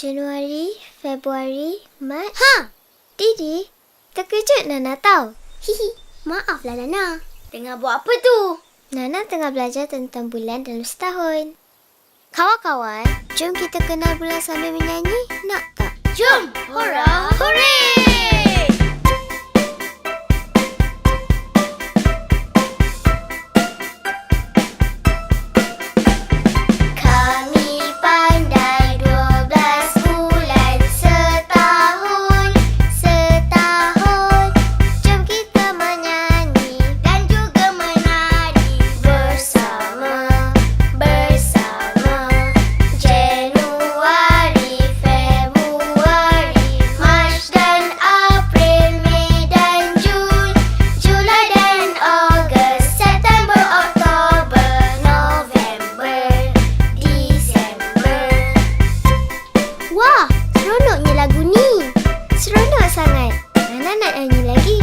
Januari, Februari, Mac. Ha! Didi, terkejut Nana tahu. Hihi. Maaflah Nana. Tengah buat apa tu? Nana tengah belajar tentang bulan dalam setahun. Kawan-kawan, jom kita kenal bulan sambil menyanyi. Nak tak? Jom! Hurrah! Seronoknya lagu ni. Seronok sangat. Nana nak nyanyi lagi.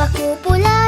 Pakupula